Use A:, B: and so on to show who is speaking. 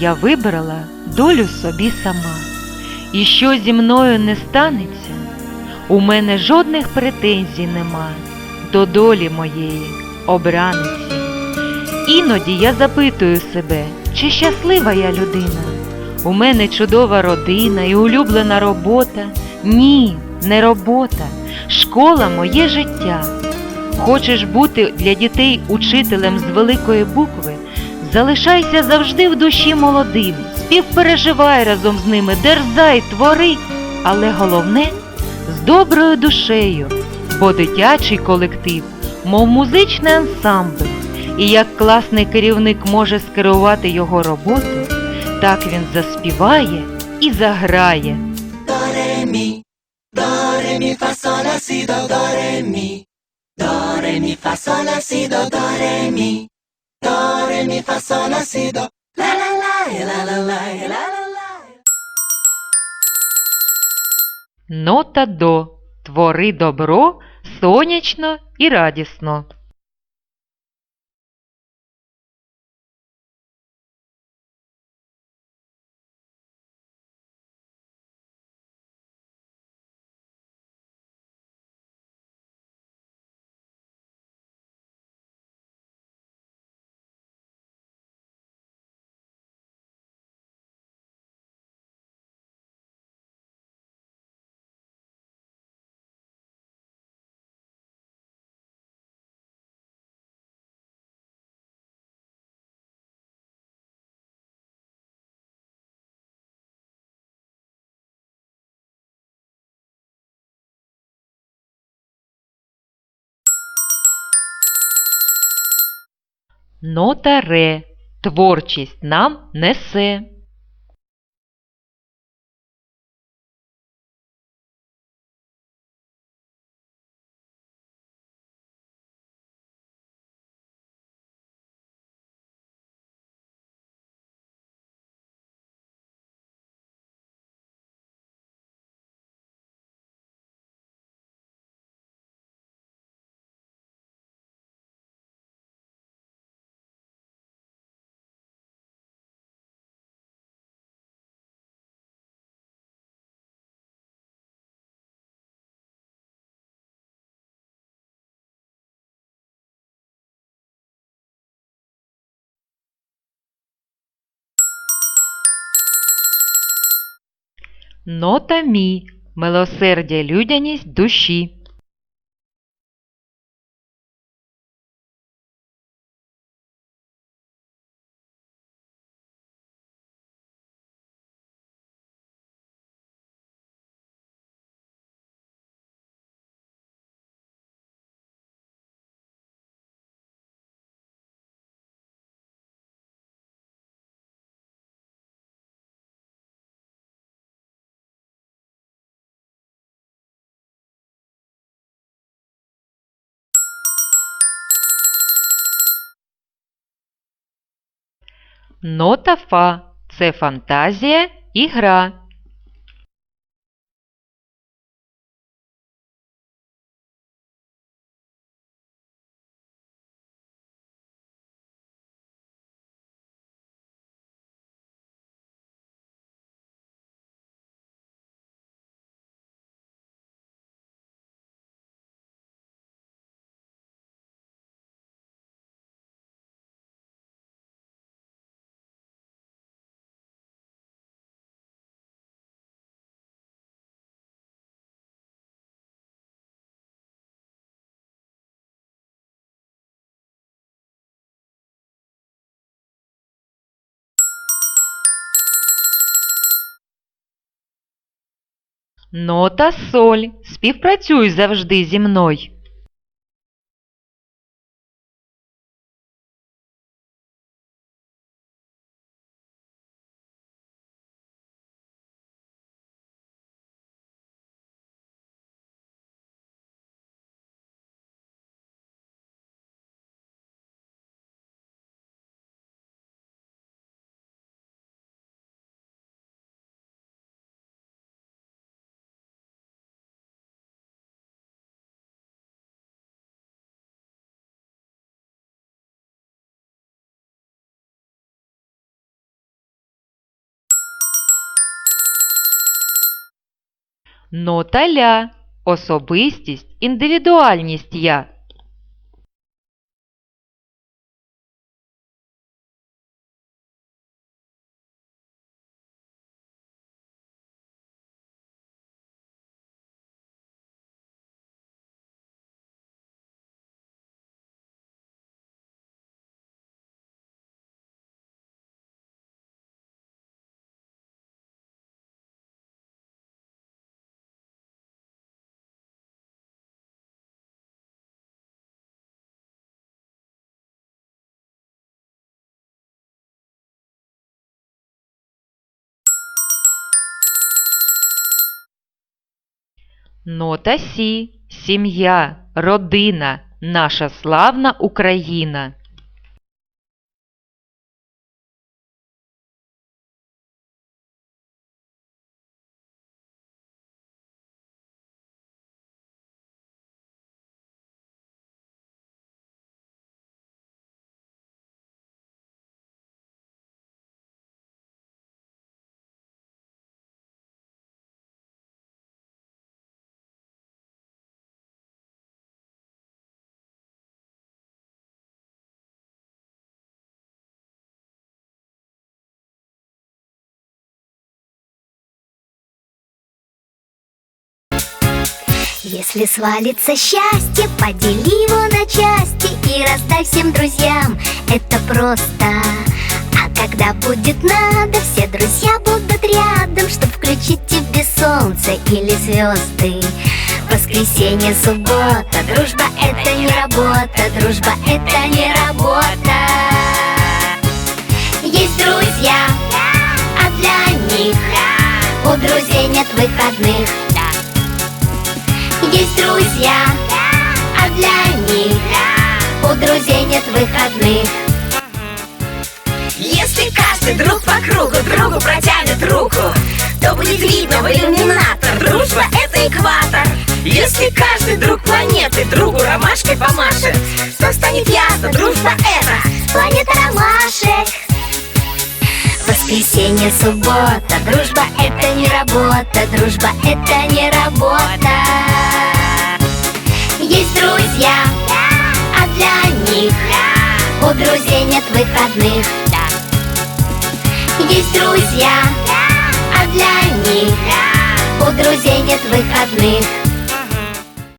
A: я вибрала долю собі сама. І що зі мною не станеться, у мене жодних претензій нема до долі моєї обраниці. Іноді я запитую себе, чи щаслива я людина. У мене чудова родина і улюблена робота. Ні, не робота, школа моє життя. Хочеш бути для дітей учителем з великої букви, залишайся завжди в душі молодим, співпереживай разом з ними, дерзай, твори, але головне з доброю душею, бо дитячий колектив, мов музичний ансамбль, і як класний керівник може скерувати його роботу, так він заспіває і заграє.
B: re mi do re mi fa sol la si do re mi fa sol la si do la la la la e la e la la la
A: Нота до. Твори добро, сонячно і радісно. Нота ре. Творчість нам несе. Нота мі. Милосердя, людяність душі. Нота фа. Це фантазія і гра. Нота соль. Співпрацюй завжди зі мною. Нота ля. Особистість, індивідуальність я. Нота сі. Сім'я, родина, наша славна Україна.
C: Если свалится счастье, подели его на части И раздай всем друзьям, это просто. А когда будет надо, все друзья будут рядом Чтоб включить тебе солнце или звезды. Воскресенье, суббота, дружба это не работа Дружба это не работа. Есть друзья, а для них У друзей нет выходных есть друзья, а для них у друзей нет выходных.
D: Если каждый друг по кругу другу протянет руку, то будет видно в иллюминатор. Дружба — это экватор. Если каждый друг планеты другу ромашкой помашет, то станет ясно, дружба — это
C: Планета ромашек. Воскресенье, суббота, дружба это не работа, дружба это не работа. друзей нет выходных. Есть друзья, а для них у друзей нет выходных.